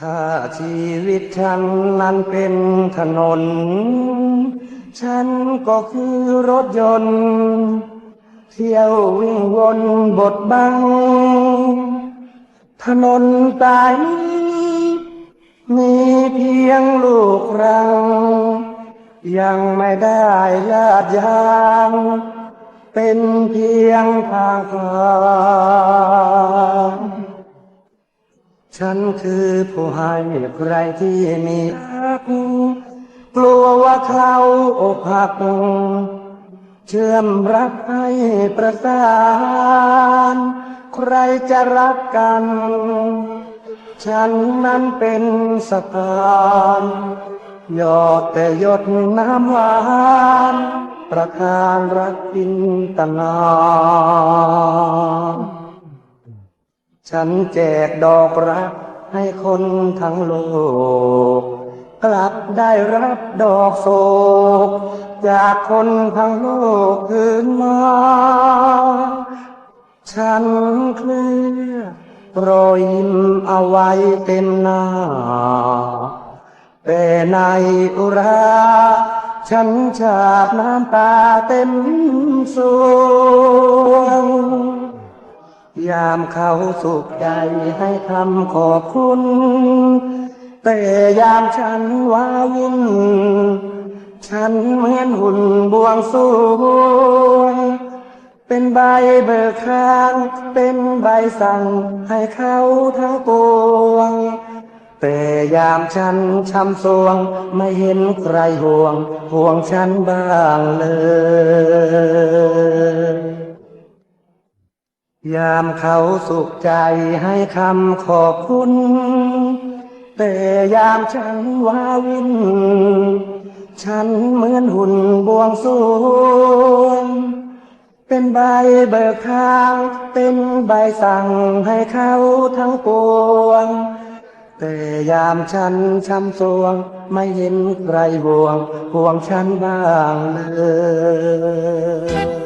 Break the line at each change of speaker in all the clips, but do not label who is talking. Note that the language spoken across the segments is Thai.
ถ้าชีวิตฉันนั้นเป็นถนน ฉันก็คือรถยนต์ เที่ยววิ่งวนบทบัง ถนนสายนี้มีเพียงลูกรัง ยังไม่ได้ลาดยาง เป็นเพียงทางผ่าน ฉันคือผู้ให้ใครที่มีรักกลัวว่าเขาอกหัก เชื่อมรักให้ประสาน ใครจะรักกัน ฉันนั้นเป็นสะพานหยอดแต่หยดน้ำหวาน ประทานรักกินตนา ฉันแจกดอกรักให้คนทั้งโลก กลับได้รับดอกโศก จากคนทั้งโลกคืนมา ฉันเคลือโรยยิ้มเอาไว้เต็มหน้า แต่ในอุรา ฉันฉาบน้ำตาเต็มสวง ยามเขาสุขใจให้คำขอบคุณ แต่ยามฉันว้าวุ่น ฉันเหมือนหุ่นบวงสรวงเป็นใบเบิกทางเป็นใบสั่งให้เขาทั้งปวง แต่ยามฉันช้ำสวง ไม่เห็นใครห่วง ห่วงฉันบ้างเลย ยามเขาสุขใจให้คำขอบคุณ แต่ยามฉันว้าวุ่นฉันเหมือนหุ่นบวงสรวงเป็นใบเบิกทาง เป็นใบสั่งให้เขาทั้งปวง แต่ยามฉันช้ำสวง ไม่เห็นใครห่วงห่วงฉันบ้างเลย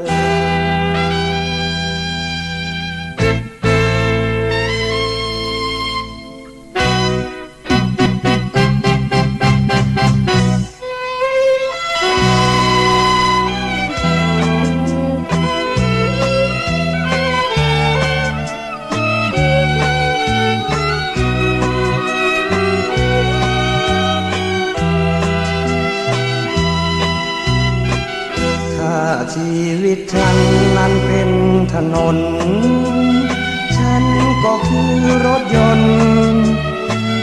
ถนน ฉันก็คือรถยนต์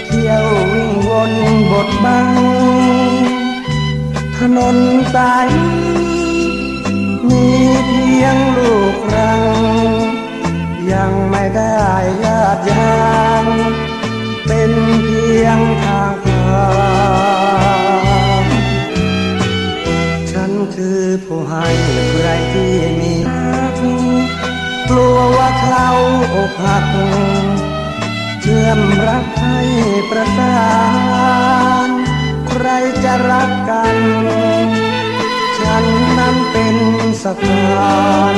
เที่ยววิ่งวนบทบัง ถนนสายมีเพียงลูกรัง ยังไม่ได้ลาดยางเป็นเพียงทางผ่านฉันคือผู้ให้ใครที่มี กลัวว่าเขาอกหัก เชื่อมรักให้ประสาน ใครจะรักกัน ฉันนั้นเป็นสะพาน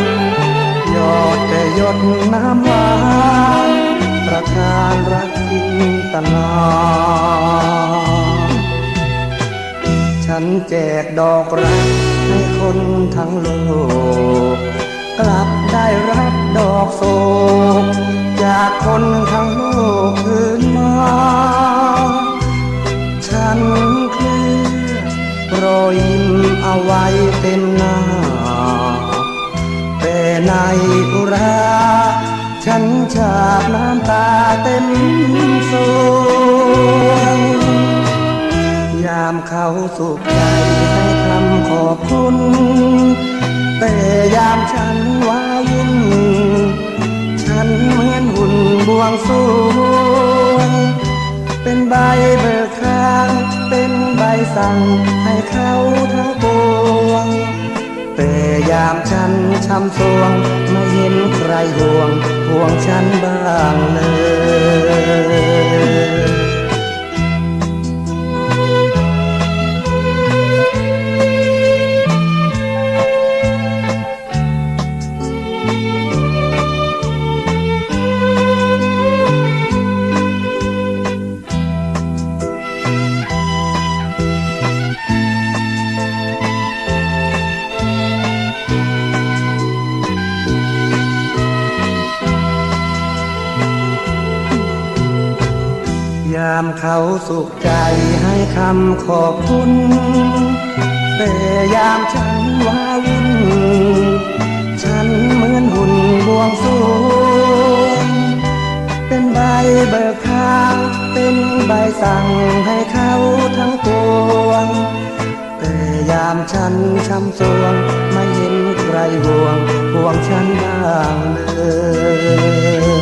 หยอดแต่หยดน้ำหวานประทานรักกินตนาฉันแจกดอกรักให้คนทั้งโลก กลับได้รับดอกโศกจากคนทั้งโลกคืนมา ฉันเคลือโรยยิ้มเอาไว้เต็มหน้า แต่ในอุรา ฉันฉาบน้ำตาเต็มสวงยามเขาสุขใจให้คำขอบคุณ แต่ยามฉันว้าวุ่นฉันเหมือนหุ่นบวงสรวงเป็นใบเบิกทาง เป็นใบสั่งให้เขาทั้งปวง แต่ยามฉันช้ำสวง ไม่เห็นใครห่วงห่วงฉันบ้างเลย ยามเขาสุขใจให้คำขอบคุณ แต่ยามฉันว้าวุ่น ฉันเหมือนหุ่นบวงสรวงเป็นใบเบิกทาง เป็นใบสั่งให้เขาทั้งปวง แต่ยามฉันช้ำสวง ไม่เห็นใครห่วงห่วงฉันบ้างเลย